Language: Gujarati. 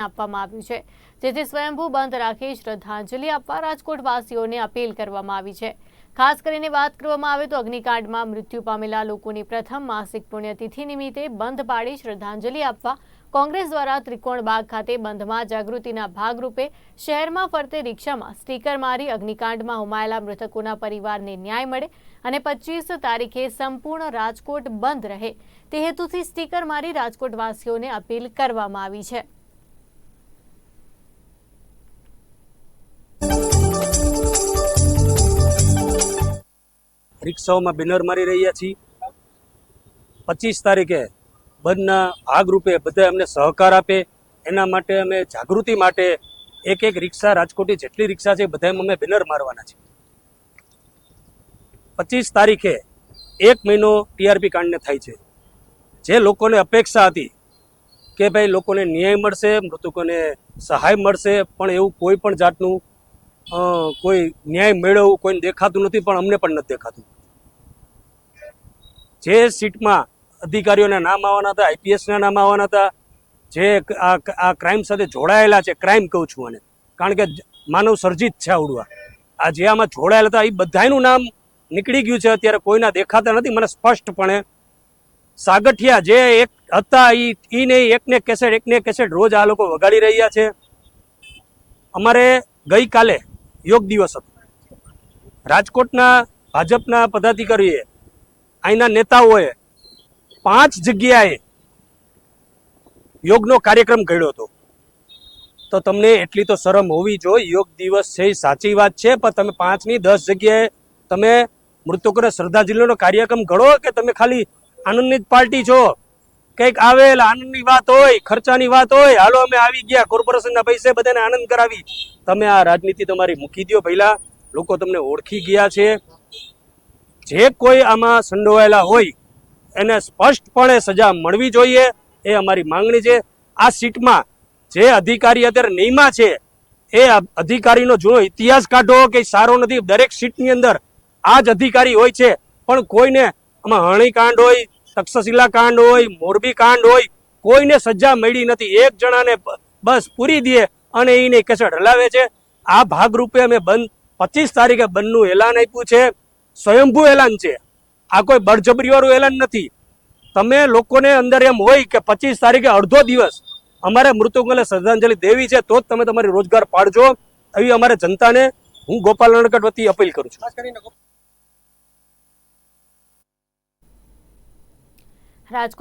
આપવામાં આવ્યું છે. જેથી સ્વયંભૂ બંધ રાખી શ્રદ્ધાંજલિ આપવા રાજકોટવાસીઓને અપીલ કરવામાં આવી છે. ખાસ કરીને વાત કરવામાં આવે તો અગ્નિકાંડમાં મૃત્યુ પામેલા લોકોની પ્રથમ માસિક પુણ્યતિથિ નિમિત્તે બંધ પાડી શ્રદ્ધાંજલિ આપવા કોંગ્રેસ દ્વારા ત્રિકોણ બાગ ખાતે બંધમાં જાગૃતિના ભાગરૂપે શહેરમાં ફરતે રિક્ષામાં સ્ટીકર મારી અગ્નિકાંડમાં હોમાયેલા મૃતકોના પરિવારને ન્યાય મળે અને પચીસ તારીખે સંપૂર્ણ રાજકોટ બંધ રહે. તે હેતુથી સ્ટીકર મારી રાજકોટવાસીઓને અપીલ કરવામાં આવી છે. રિક્ષાઓમાં બેનર મારી રહ્યા છીએ. પચીસ તારીખે બંધના ભાગરૂપે બધા અમને સહકાર આપે. એના માટે અમે જાગૃતિ માટે એક એક રિક્ષા રાજકોટની જેટલી રિક્ષા છે બધામાં અમે બેનર મારવાના છે પચીસ તારીખે એક મહિનો ટીઆરપી કાંડને થાય છે. જે લોકોને અપેક્ષા હતી કે ભાઈ લોકોને ન્યાય મળશે, મૃતકોને સહાય મળશે, પણ એવું કોઈ પણ જાતનું કોઈ ન્યાય મેળવવું કોઈને દેખાતું નથી, પણ અમને પણ નથી દેખાતું. જે સીટમાં અધિકારીઓના નામ આવવાના હતા આઈપીએસના નામ આવવાના હતા, જે આ આ ક્રાઇમ સાથે જોડાયેલા છે ક્રાઇમ કહું છું અને કારણ કે માનવ સર્જિત છે આવડવા. આ જે આમાં જોડાયેલા હતા, એ બધાયનું નામ નીકળી ગયું છે, અત્યારે કોઈના દેખાતા નથી. મને સ્પષ્ટપણે સાગઠિયા જે એક હતા એ નહીં એકને કેસેટ એકને કેસેટ રોજ આ લોકો વગાડી રહ્યા છે. અમારે ગઈકાલે યોગ દિવસ હતો. રાજકોટના ભાજપના પદાધિકારીએ અહીંના નેતાઓએ પાંચ જગ્યાએ યોગનો કાર્યક્રમ ઘડ્યો હતો. તો તમને એટલી તો શરમ હોવી જોઈએ, યોગ દિવસ છે એ સાચી વાત છે, પણ તમે પાંચની દસ જગ્યાએ તમે મૃતકોને શ્રદ્ધાંજલિનો કાર્યક્રમ ઘડો કે તમે ખાલી આનંદની જ પાર્ટી છો? કંઈક આવેલ આનંદની વાત હોય, ખર્ચાની વાત હોય, હાલો અમે આવી ગયા, કોર્પોરેશનના પૈસે બધાને આનંદ કરાવી. તમે આ રાજનીતિ તમારી મૂકી દો પહેલા લોકો તમને ઓળખી ગયા છે. જે કોઈ આમાં સંડોવાયેલા હોય, એને સ્પષ્ટપણે સજા મળવી જોઈએ એ અમારી માંગણી છે. આ સીટમાં જે અધિકારી અત્યારે નિયમા છે, એ અધિકારીનો જૂનો ઇતિહાસ કાઢો કે સારો નથી. દરેક સીટની અંદર આ જ અધિકારી હોય છે, પણ કોઈને આમાં હણી કાંડ હોય, તક્ષશિલા કાંડ હોય, મોરબી કાંડ હોય, કોઈને સજા મળી નથી. એક જણાને બસ પૂરી દે અને એને કેસેટ હલાવે છે. આ ભાગરૂપે અમે બંધ, પચીસ તારીખે બંધનું એલાન આપ્યું છે. સ્વયંભૂ એલાન છે. આ કોઈ બળજબરીવાળું એલાન નથી. તમે લોકોને અંદર એમ હોય કે પચીસ તારીખે અડધો દિવસ અમારે મૃતકોને શ્રદ્ધાંજલિ દેવી છે, તો જ તમે તમારી રોજગાર પાડજો. એવી અમારે જનતાને હું ગોપાલ નડકટ વતી અપીલ કરું છું. રાજકોટ